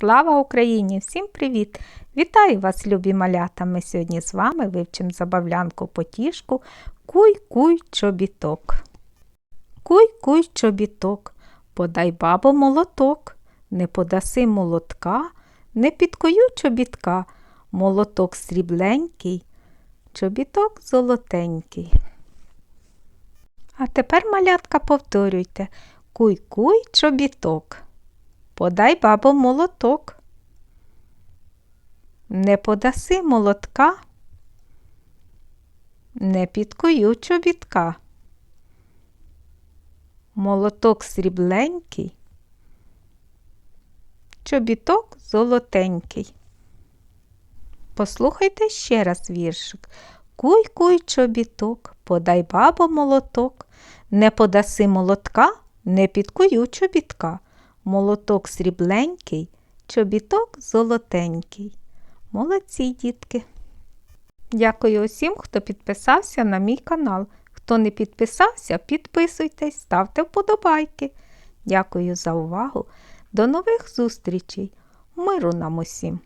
Слава Україні! Всім привіт! Вітаю вас, любі малята! Ми сьогодні з вами вивчимо забавлянку потішку Куй-куй чобіток. Куй-куй чобіток, подай бабо молоток, не подаси молотка, не підкою чобітка, молоток срібленький, чобіток золотенький. А тепер, малятка, повторюйте Куй-куй чобіток. Подай бабо молоток. Не подаси молотка, не підкую чобітка. Молоток срібленький, чобіток золотенький. Послухайте ще раз віршик. Куй-куй чобіток, подай бабо молоток, не подаси молотка, не підкую чобітка. Молоток срібленький, чобіток золотенький. Молодці, дітки. Дякую усім, хто підписався на мій канал. Хто не підписався, підписуйтесь, ставте вподобайки. Дякую за увагу. До нових зустрічей. Миру нам усім!